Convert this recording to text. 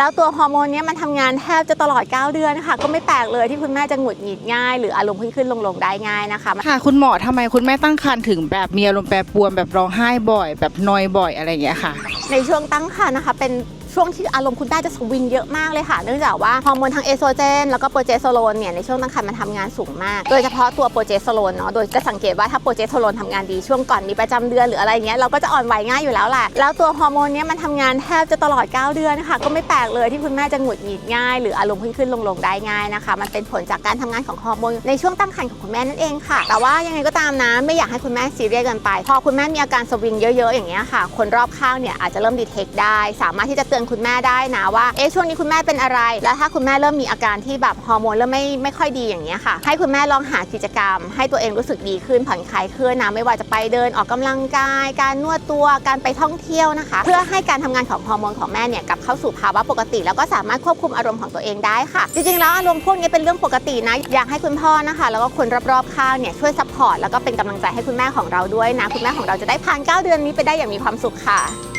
แล้วตัวฮอร์โมนเนี้ยมันทำงานแทบจะตลอด 9 เดือนค่ะก็ไม่แปลกเลยที่คุณแม่จะหงุดหงิดง่าย หรืออารมณ์ขึ้นขึ้นลงลงๆได้ง่ายนะคะค่ะคุณหมอทำไมคุณแม่ตั้งครรภ์ถึงแบบมีอารมณ์แปรปรวนแบบร้องไห้บ่อย แบบนอยบ่อยอะไรอย่างเงี้ยค่ะ ในช่วงตั้งครรภ์นะคะเป็น ช่วงที่อารมณ์คุณแม่จะสวิงเยอะมากเลยค่ะ เนื่องจากว่าฮอร์โมนทางเอสโตรเจนแล้วก็โปรเจสเตอโรนเนี่ยในช่วงตั้งครรภ์มันทำงานสูงมาก โดยเฉพาะตัวโปรเจสเตอโรนเนาะโดยจะสังเกตว่าถ้าโปรเจสเตอโรนทำงานดีช่วงก่อนมีประจำเดือนหรืออะไรเงี้ยเราก็จะอ่อนไหวง่ายอยู่แล้วแหละแล้วตัวฮอร์โมนเนี้ยมันทำงานแทบจะตลอด 9 เดือนค่ะก็ไม่แปลกเลยที่คุณแม่จะหงุดหงิดง่าย หรืออารมณ์ขึ้นขึ้นลงลงๆได้ง่ายนะคะ มันเป็นผลจากการทำงานของฮอร์โมนในช่วงตั้งครรภ์ของคุณแม่นั่นเองค่ะ แต่ว่ายังไงก็ตามนะไม่อยากให้คุณแม่ซีเรียสเกินไป พอคุณแม่มีอาการสวิงเยอะๆอย่างเงี้ยค่ะ คนรอบข้างเนี่ยอาจจะเริ่มดีเทคได้ สามารถที่จะเตือนคุณแม่ได้นะว่าเอ๊ะช่วงนี้คุณแม่เป็นอะไร แล้วถ้าคุณแม่เริ่มมีอาการที่แบบฮอร์โมนเริ่มไม่ไม่ค่อยดีอย่างเงี้ยค่ะ ให้คุณแม่ลองหากิจกรรม ให้ตัวเองรู้สึกดีขึ้นผ่อนคลายขึ้นนะไม่ว่าจะไปเดินออกกำลังกาย การนวดตัวการไปท่องเที่ยวนะคะ เพื่อให้การทำงานของฮอร์โมนของแม่เนี่ยกลับเข้าสู่ภาวะปกติ แล้วก็สามารถควบคุมอารมณ์ของตัวเองได้ค่ะ จริงๆแล้วอารมณ์พวกนี้เป็นเรื่องปกตินะอยากให้คุณพ่อนะคะ แล้วก็คนรอบๆข้างเนี่ยช่วยซัพพอร์ตแล้วก็เป็นกำลังใจให้คุณแม่ของเราด้วยนะ คุณแม่ของเราจะได้ผ่าน 9 เดือนนี้ไปได้อย่างมีความสุขค่ะ